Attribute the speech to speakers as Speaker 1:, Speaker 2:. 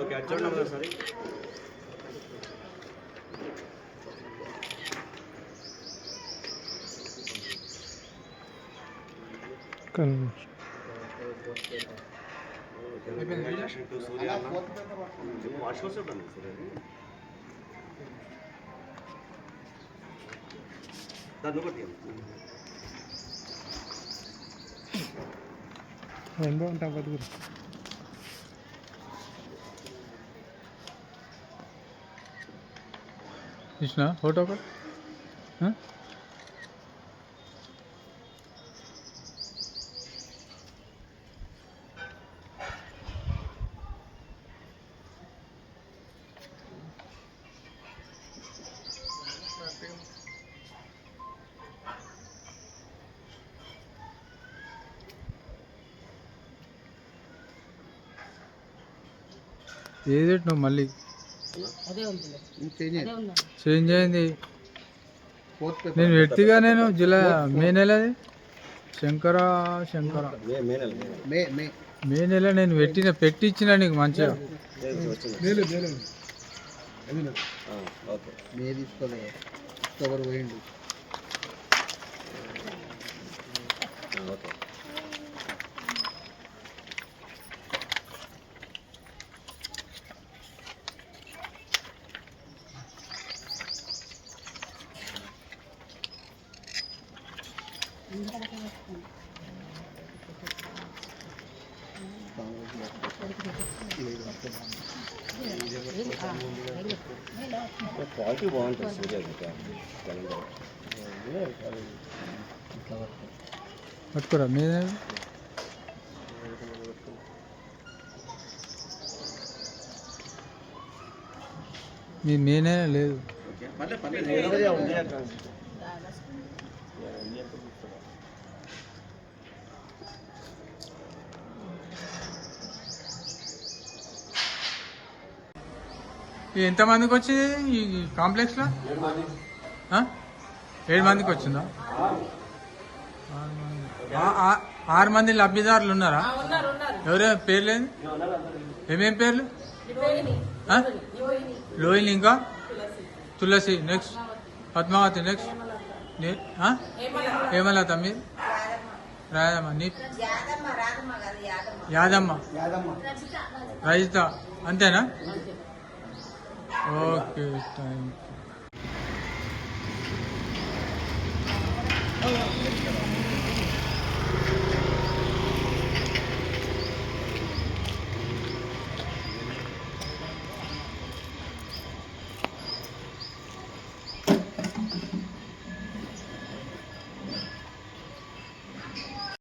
Speaker 1: Okay అది చూడండి ఒకసారి టు సూర్య అన్న వాష్ కోసం దాన్ని ఒకటి
Speaker 2: రెండో ఉంటా బతుకురు
Speaker 3: చూసిన ఫోటో ఒకటి ఆ? ఏది పెట్టినావు మళ్ళీ చేంజ్ అయింది? నేను వ్యక్తిగా నేను జులై మే నెలది శంకర శంకర.
Speaker 1: మే నెల
Speaker 3: నేను పెట్టిన పెట్టించిన నీకు మంచిగా.
Speaker 1: వచ్చింది క్వాలిటీ బాగుంటుంది సూర్య క్యాలెండర్
Speaker 3: పట్టుకోరా మే నెల మీ మే నెల లేదు ఎంతమందికి వచ్చింది ఈ కాంప్లెక్స్లో? ఆ? ఏడు మందికి వచ్చిందా? ఆరు మంది. ఆ- ఆ- ఆరు మంది లబ్ధిదారులు ఉన్నారా? ఎవరే? పేర్లేదు? ఏమేం పేర్లు? ఆ? లోహిని ఇంకా? తులసి. నెక్స్ట్. పద్మావతి నెక్స్ట్? హేమలత. మీరు రాయదమ్మ నీ? యాదమ్మ రజిత అంతేనా? Okay, thank you.